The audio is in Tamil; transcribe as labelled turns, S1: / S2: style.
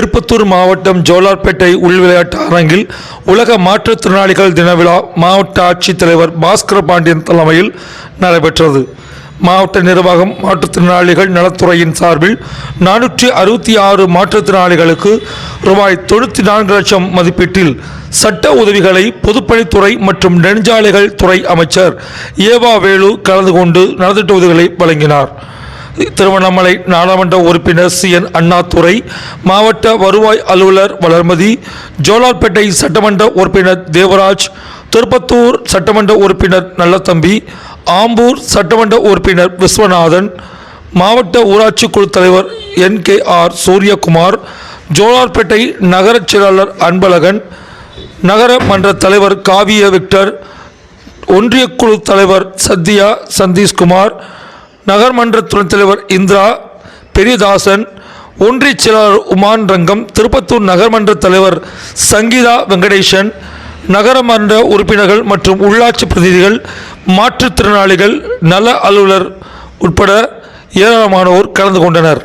S1: திருப்பத்தூர் மாவட்டம் ஜோலார்பேட்டை உள்விளையாட்டு அரங்கில் உலக மாற்றுத்திறனாளிகள் தின விழா மாவட்ட ஆட்சித்தலைவர் பாஸ்கர பாண்டியன் தலைமையில் நடைபெற்றது. மாவட்ட நிர்வாகம் மாற்றுத்திறனாளிகள் நலத்துறையின் சார்பில் நானூற்றி அறுபத்தி ஆறு மாற்றுத்திறனாளிகளுக்கு ரூபாய் தொண்ணூற்றி நான்கு லட்சம் மதிப்பீட்டில் சட்ட உதவிகளை பொதுப்பணித்துறை மற்றும் நெடுஞ்சாலைகள் துறை அமைச்சர் ஏவா வேலு கலந்து கொண்டு நலத்திட்ட உதவிகளை வழங்கினார். திருவண்ணாமலை நாடாளுமன்ற உறுப்பினர் சி என் அண்ணாதுரை மாவட்ட வருவாய் அலுவலர் வளர்மதி ஜோலார்பேட்டை சட்டமன்ற உறுப்பினர் தேவராஜ் திருப்பத்தூர் சட்டமன்ற உறுப்பினர் நல்லத்தம்பி ஆம்பூர் சட்டமன்ற உறுப்பினர் விஸ்வநாதன் மாவட்ட ஊராட்சி குழு தலைவர் N K R Suryakumar Jolarpettai நகரச் செயலாளர் அன்பழகன் நகர மன்ற தலைவர் காவிய விக்டர் ஒன்றிய குழு தலைவர் சத்யா சந்தீஷ்குமார் நகர்மன்ற துணைத் தலைவர் இந்திரா பெரியதாசன் ஒன்றிய செயலாளர் உமான் ரங்கம் திருப்பத்தூர் நகர்மன்ற தலைவர் சங்கீதா வெங்கடேசன் நகரமன்ற உறுப்பினர்கள் மற்றும் உள்ளாட்சி பிரதிநிதிகள் மாற்றுத்திறனாளிகள் நல அலுவலர் உட்பட ஏராளமானோர் கலந்து கொண்டனர்.